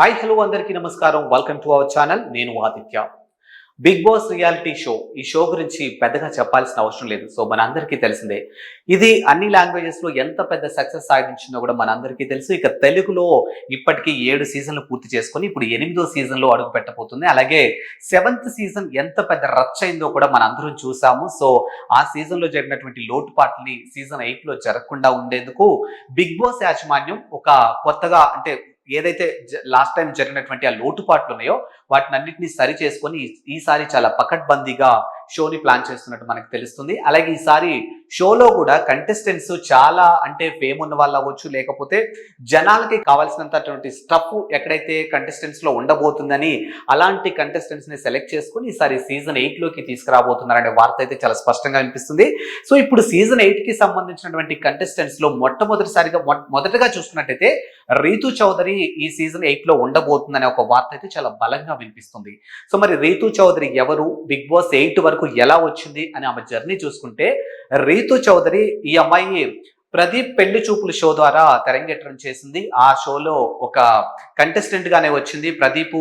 Hi hello అందరికీ నమస్కారం. Welcome to our channel నేను Aditya. Big Boss reality show ఈ షో గురించి పెద్దగా చెప్పాల్సిన అవసరం లేదు. సో మన అందరికీ తెలిసిందే. ఇది అన్ని లాంగ్వేజెస్లో ఎంత పెద్ద సక్సెస్ సాధించిందో కూడా మన అందరికీ తెలుసు. ఇక తెలుగులో ఇప్పటికీ ఏడు సీజన్లు పూర్తి చేసుకొని ఇప్పుడు ఎనిమిదో సీజన్లో అడుగు పెట్టబోతుంది. అలాగే సెవెంత్ సీజన్ ఎంత పెద్ద రచ్చ అయిందో కూడా మన అందరం చూసాము. సో ఆ సీజన్లో జరిగినటువంటి లోటుపాట్లని సీజన్ ఎయిట్లో జరగకుండా ఉండేందుకు బిగ్ బాస్ యాజమాన్యం ఒక కొత్తగా అంటే ఏదైతే లాస్ట్ టైం జరిగినటువంటి ఆ లోటుపాట్లు ఉన్నాయో వాటిని అన్నింటినీ సరి చేసుకొని ఈసారి చాలా పకడ్బందీగా షోని ప్లాన్ చేస్తున్నట్టు మనకు తెలుస్తుంది. అలాగే ఈసారి షోలో కూడా కంటెస్టెంట్స్ చాలా అంటే ఫేమ్ ఉన్న వాళ్ళు అవ్వచ్చు లేకపోతే జనాలకి కావాల్సినంతటువంటి స్టఫ్ ఎక్కడైతే కంటెస్టెంట్స్లో ఉండబోతుందని అలాంటి కంటెస్టెంట్స్ని సెలెక్ట్ చేసుకుని ఈసారి సీజన్ ఎయిట్లోకి తీసుకురాబోతున్నారనే వార్త అయితే చాలా స్పష్టంగా అనిపిస్తుంది సో ఇప్పుడు సీజన్ ఎయిట్కి సంబంధించినటువంటి కంటెస్టెంట్స్లో మొట్టమొదటిసారిగా మొదటగా చూసుకున్నట్టయితే రీతు చౌదరి ఈ సీజన్ ఎయిట్లో ఉండబోతుందనే ఒక వార్త అయితే చాలా బలంగా వినిపిస్తుంది. సో మరి రీతు చౌదరి ఎవరు బిగ్ బాస్ ఎయిట్ వరకు ఎలా వచ్చింది అని ఆమె జర్నీ చూసుకుంటే రీతు చౌదరి ఈ అమ్మాయి ప్రదీప్ పెళ్ళి చూపులు షో ద్వారా తెరంగేట్రం చేసింది. ఆ షోలో ఒక కంటెస్టెంట్ గానే వచ్చింది. ప్రదీప్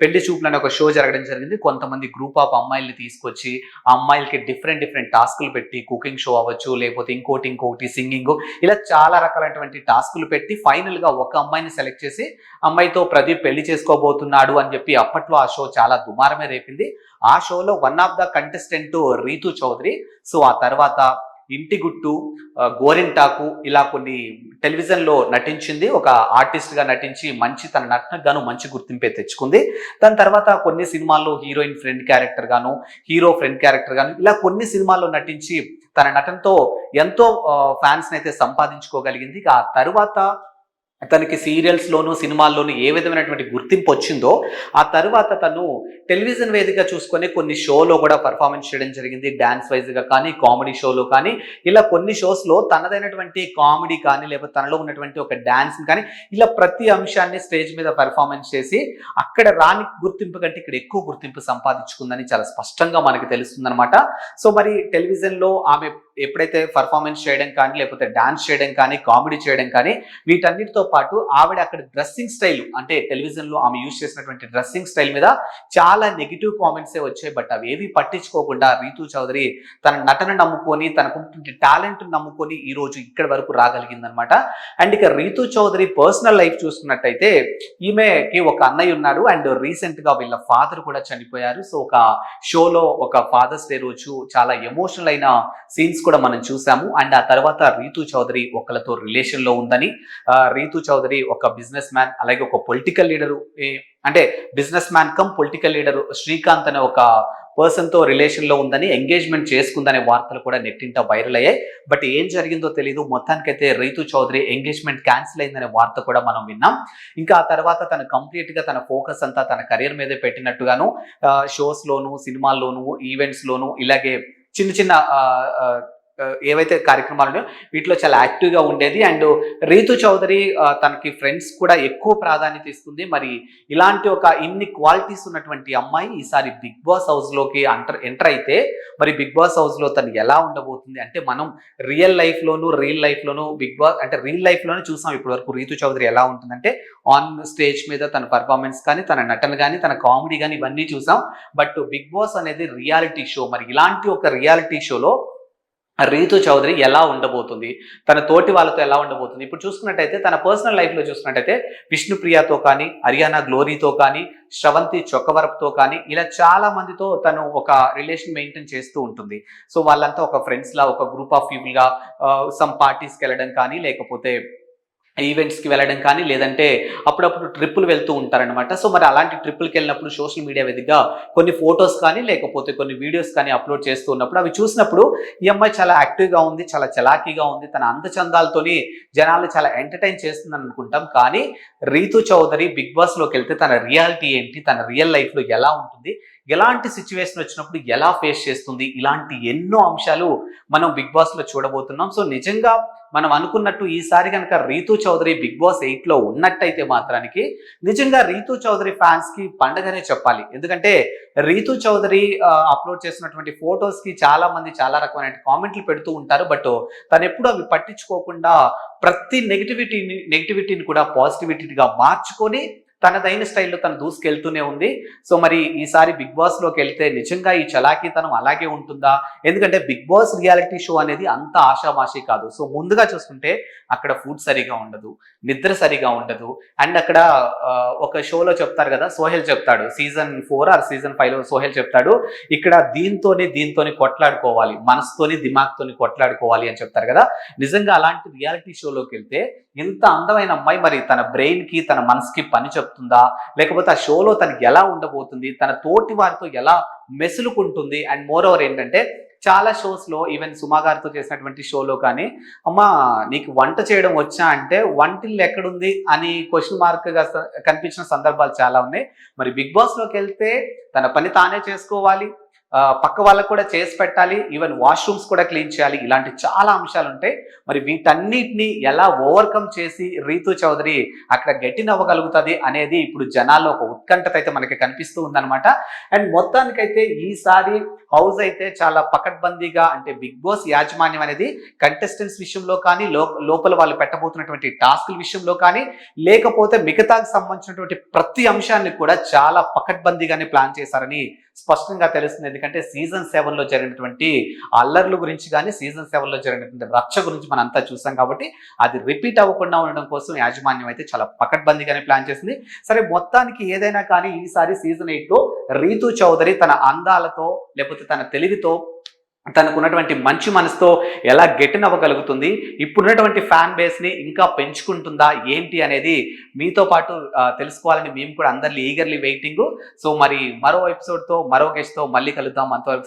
పెళ్ళి చూపులు అనే ఒక షో జరగడం జరిగింది. కొంతమంది గ్రూప్ ఆఫ్ అమ్మాయిల్ని తీసుకొచ్చి ఆ అమ్మాయిలకి డిఫరెంట్ డిఫరెంట్ టాస్కులు పెట్టి కుకింగ్ షో అవ్వచ్చు లేకపోతే ఇంకోటి ఇంకోటి సింగింగ్ ఇలా చాలా రకాలైనటువంటి టాస్కులు పెట్టి ఫైనల్గా ఒక అమ్మాయిని సెలెక్ట్ చేసి అమ్మాయితో ప్రదీప్ పెళ్ళి చేసుకోబోతున్నాడు అని చెప్పి అప్పట్లో ఆ షో చాలా దుమారమే రేపింది. ఆ షోలో one of the contestant Ritu Chowdhury. So ఆ తర్వాత ఇంటి గుట్టు గోరింటాకు ఇలా కొన్ని టెలివిజన్లో నటించింది. ఒక ఆర్టిస్ట్గా నటించి మంచి తన నటనకు గాను మంచి గుర్తింపే తెచ్చుకుంది. దాని తర్వాత కొన్ని సినిమాల్లో హీరోయిన్ ఫ్రెండ్ క్యారెక్టర్ గాను హీరో ఫ్రెండ్ క్యారెక్టర్ గాను ఇలా కొన్ని సినిమాల్లో నటించి తన నటనతో ఎంతో ఫ్యాన్స్ని అయితే సంపాదించుకోగలిగింది. ఆ తరువాత తనకి సీరియల్స్లోను సినిమాల్లోను సినిమాల్లోనూ ఏ విధమైనటువంటి గుర్తింపు వచ్చిందో ఆ తరువాత తను టెలివిజన్ వేదిక చూసుకొని కొన్ని షోలో కూడా పర్ఫార్మెన్స్ చేయడం జరిగింది. డ్యాన్స్ వైజ్గా కానీ కామెడీ షోలో కానీ. ఇలా కొన్ని షోస్లో తనదైనటువంటి కామెడీ కానీ లేకపోతే తనలో ఉన్నటువంటి ఒక డ్యాన్స్ కానీ ఇలా ప్రతి అంశాన్ని స్టేజ్ మీద పర్ఫార్మెన్స్ చేసి అక్కడ రాని గుర్తింపు కంటే ఇక్కడ ఎక్కువ గుర్తింపు సంపాదించుకుందని చాలా స్పష్టంగా మనకి తెలుస్తుందనమాట సో మరి టెలివిజన్లో ఆమె ఎప్పుడైతే పర్ఫార్మెన్స్ చేయడం కానీ లేకపోతే డ్యాన్స్ చేయడం కానీ కామెడీ చేయడం కానీ వీటన్నిటితో పాటు ఆవిడ అక్కడ డ్రెస్సింగ్ స్టైల్ అంటే టెలివిజన్లో ఆమె యూజ్ చేసినటువంటి డ్రెస్సింగ్ స్టైల్ మీద చాలా నెగిటివ్ కామెంట్సే వచ్చాయి. బట్ అవి ఏవి పట్టించుకోకుండా రీతు చౌదరి తన నటన నమ్ముకొని తనకుంటుంది టాలెంట్ నమ్ముకొని ఈ రోజు ఇక్కడ వరకు రాగలిగిందనమాట అండ్ ఇక రీతు చౌదరి పర్సనల్ లైఫ్ చూసుకున్నట్టయితే ఈమెకి ఒక అన్నయ్య ఉన్నాడు. అండ్ రీసెంట్గా వీళ్ళ ఫాదర్ కూడా చనిపోయారు. సో ఒక షోలో ఒక ఫాదర్స్ డే రోజు చాలా ఎమోషనల్ అయిన సీన్స్ కూడా మనం చూసాము. అండ్ ఆ తర్వాత రీతు చౌదరి ఒకళ్ళతో రిలేషన్లో ఉందని రీతు రీతు చౌదరి ఒక బిజినెస్ మ్యాన్ అలాగే ఒక పొలిటికల్ లీడరు అంటే businessman cum political leader Srikanth అనే ఒక పర్సన్తో రిలేషన్లో ఉందని ఎంగేజ్మెంట్ చేసుకుందనే వార్తలు కూడా నెట్టింట వైరల్ అయ్యాయి. బట్ ఏం జరిగిందో తెలియదు మొత్తానికైతే రీతు చౌదరి ఎంగేజ్మెంట్ క్యాన్సిల్ అయిందనే వార్త కూడా మనం విన్నాం. ఇంకా ఆ తర్వాత తను కంప్లీట్గా తన ఫోకస్ అంతా తన కెరీర్ మీదే పెట్టినట్టుగాను షోస్లోను సినిమాల్లోను ఈవెంట్స్లోను ఇలాగే చిన్న చిన్న ఏవైతే కార్యక్రమాలు ఉన్నాయో వీటిలో చాలా యాక్టివ్గా ఉండేది. అండ్ రీతు చౌదరి తనకి ఫ్రెండ్స్ కూడా ఎక్కువ ప్రాధాన్యత ఇస్తుంది. మరి ఇలాంటి ఒక ఇన్ని క్వాలిటీస్ ఉన్నటువంటి అమ్మాయి ఈసారి బిగ్ బాస్ హౌస్లోకి అంటర్ ఎంటర్ అయితే మరి బిగ్ బాస్ హౌస్లో తను ఎలా ఉండబోతుంది? అంటే మనం రియల్ లైఫ్లోనూ రియల్ లైఫ్లోను బిగ్ బాస్ అంటే రియల్ లైఫ్లోనే చూసాం ఇప్పటి వరకు రీతు చౌదరి ఎలా ఉంటుందంటే ఆన్ స్టేజ్ మీద తన పర్ఫార్మెన్స్ కానీ తన నటన కానీ తన కామెడీ కానీ ఇవన్నీ చూసాం. బట్ బిగ్ బాస్ అనేది రియాలిటీ షో. మరి ఇలాంటి ఒక రియాలిటీ షోలో రీతు చౌదరి ఎలా ఉండబోతుంది? తన తోటి వాళ్ళతో ఎలా ఉండబోతుంది? ఇప్పుడు చూసుకున్నట్టయితే తన పర్సనల్ లైఫ్లో చూసుకున్నట్టయితే విష్ణుప్రియతో కానీ హరియానా గ్లోరీతో కానీ శ్రవంతి చొక్కవరపుతో కానీ ఇలా చాలా మందితో తను ఒక రిలేషన్ మెయింటైన్ చేస్తూ ఉంటుంది. సో వాళ్ళంతా ఒక ఫ్రెండ్స్లా ఒక గ్రూప్ ఆఫ్ పీపుల్గా సమ్ పార్టీస్కి వెళ్ళడం కానీ లేకపోతే ఈవెంట్స్కి వెళ్ళడం కానీ లేదంటే అప్పుడప్పుడు ట్రిప్పులు వెళ్తూ ఉంటారనమాట సో మరి అలాంటి ట్రిప్పులకి వెళ్ళినప్పుడు సోషల్ మీడియా వేదికగా కొన్ని ఫొటోస్ కానీ లేకపోతే కొన్ని వీడియోస్ కానీ అప్లోడ్ చేస్తూ ఉన్నప్పుడు అవి చూసినప్పుడు ఈ అమ్మాయి చాలా యాక్టివ్గా ఉంది చాలా చలాకీగా ఉంది తన అందచందాలతోని జనాలు చాలా ఎంటర్టైన్ చేస్తుందని అనుకుంటాం. కానీ రీతు చౌదరి బిగ్ బాస్లోకి వెళ్తే తన రియాలిటీ ఏంటి తన రియల్ లైఫ్లో ఎలా ఉంటుంది ఎలాంటి సిచ్యువేషన్ వచ్చినప్పుడు ఎలా ఫేస్ చేస్తుంది? ఇలాంటి ఎన్నో అంశాలు మనం బిగ్ బాస్లో చూడబోతున్నాం. సో నిజంగా మనం అనుకున్నట్టు ఈసారి కనుక రీతు చౌదరి బిగ్ బాస్ ఎయిట్లో ఉన్నట్టయితే మాత్రానికి నిజంగా రీతు చౌదరి ఫ్యాన్స్కి పండగనే చెప్పాలి. ఎందుకంటే రీతు చౌదరి అప్లోడ్ చేసినటువంటి ఫొటోస్కి చాలామంది చాలా మంది చాలా రకమైన కామెంట్లు పెడుతూ ఉంటారు. బట్ తను ఎప్పుడు అవి పట్టించుకోకుండా ప్రతి నెగిటివిటీని నెగిటివిటీని కూడా పాజిటివిటీగా మార్చుకొని తనదైన స్టైల్లో తను దూసుకెళ్తూనే ఉంది. సో మరి ఈసారి బిగ్ బాస్లోకి వెళ్తే నిజంగా ఈ చలాకీతనం అలాగే ఉంటుందా? ఎందుకంటే బిగ్ బాస్ రియాలిటీ షో అనేది అంత ఆషామాషి కాదు. సో ముందుగా చూసుకుంటే అక్కడ ఫుడ్ సరిగా ఉండదు నిద్ర సరిగా ఉండదు. అండ్ అక్కడ ఒక షోలో చెప్తారు కదా సోహెల్ చెప్తాడు. సీజన్ ఫోర్ ఆర్ సీజన్ ఫైవ్లో సోహెల్ చెప్తాడు. ఇక్కడ దీంతోని దీంతోని కొట్లాడుకోవాలి మనసుతోని దిమాగ్తోని కొట్లాడుకోవాలి అని చెప్తారు కదా. నిజంగా అలాంటి రియాలిటీ షోలోకి వెళ్తే ఇంత అందమైన అమ్మాయి మరి తన బ్రెయిన్కి తన మనసుకి పని చెప్తుందా లేకపోతే ఆ షోలో తనకి ఎలా ఉండబోతుంది? తన తోటి వారితో ఎలా మెసులుకుంటుంది? అండ్ మోర్ ఓవర్ ఏంటంటే చాలా షోస్లో ఈవెన్ సుమా గారితో చేసినటువంటి షోలో కానీ అమ్మా నీకు వంట చేయడం వచ్చా అంటే వంటిల్లు ఎక్కడుంది? అని క్వశ్చన్ మార్క్గా కనిపించిన సందర్భాలు చాలా ఉన్నాయి. మరి బిగ్ బాస్లోకి వెళ్తే తన పని తానే చేసుకోవాలి. పక్క వాళ్ళకు కూడా చేసి పెట్టాలి ఈవెన్ వాష్రూమ్స్ కూడా క్లీన్ చేయాలి ఇలాంటి చాలా అంశాలు ఉంటాయి మరి వీటన్నిటిని ఎలా ఓవర్కమ్ చేసి రీతు చౌదరి అక్కడ గట్టినవ్వగలుగుతుంది అనేది ఇప్పుడు జనాల్లో ఒక ఉత్కంఠత అయితే మనకి కనిపిస్తూ ఉందన్నమాట. అండ్ మొత్తానికైతే ఈసారి హౌస్ అయితే చాలా పకడ్బందీగా అంటే బిగ్ బాస్ యాజమాన్యం అనేది కంటెస్టెంట్స్ విషయంలో కానీ లోపల వాళ్ళు పెట్టబోతున్నటువంటి టాస్క్ల విషయంలో కానీ లేకపోతే మిగతాకు సంబంధించినటువంటి ప్రతి అంశాన్ని కూడా చాలా పకడ్బందీగానే ప్లాన్ చేశారని స్పష్టంగా తెలుస్తుంది. ఎందుకంటే సీజన్ సెవెన్లో జరిగినటువంటి అల్లర్ల గురించి కానీ సీజన్ సెవెన్లో జరిగినటువంటి రచ్చ గురించి మనం అంతా చూసాం కాబట్టి అది రిపీట్ అవ్వకుండా ఉండడం కోసం యాజమాన్యం అయితే చాలా పకడ్బందీగానే ప్లాన్ చేసింది. సరే మొత్తానికి ఏదైనా కానీ ఈసారి సీజన్ ఎయిట్లో రీతు చౌదరి తన అందాలతో లేకపోతే తన తెలివితో తనకున్నటువంటి మంచి మనసుతో ఎలా గెట్టినవ్వగలుగుతుంది? ఇప్పుడున్నటువంటి ఫ్యాన్ బేస్ని ఇంకా పెంచుకుంటుందా? ఏంటి అనేది మీతో పాటు తెలుసుకోవాలని మేము కూడా అందరినీ ఈగర్లీ వెయిటింగ్ సో మరి మరో ఎపిసోడ్తో మరో గెస్ట్తో మళ్ళీ కలుద్దాం. అంతవరకు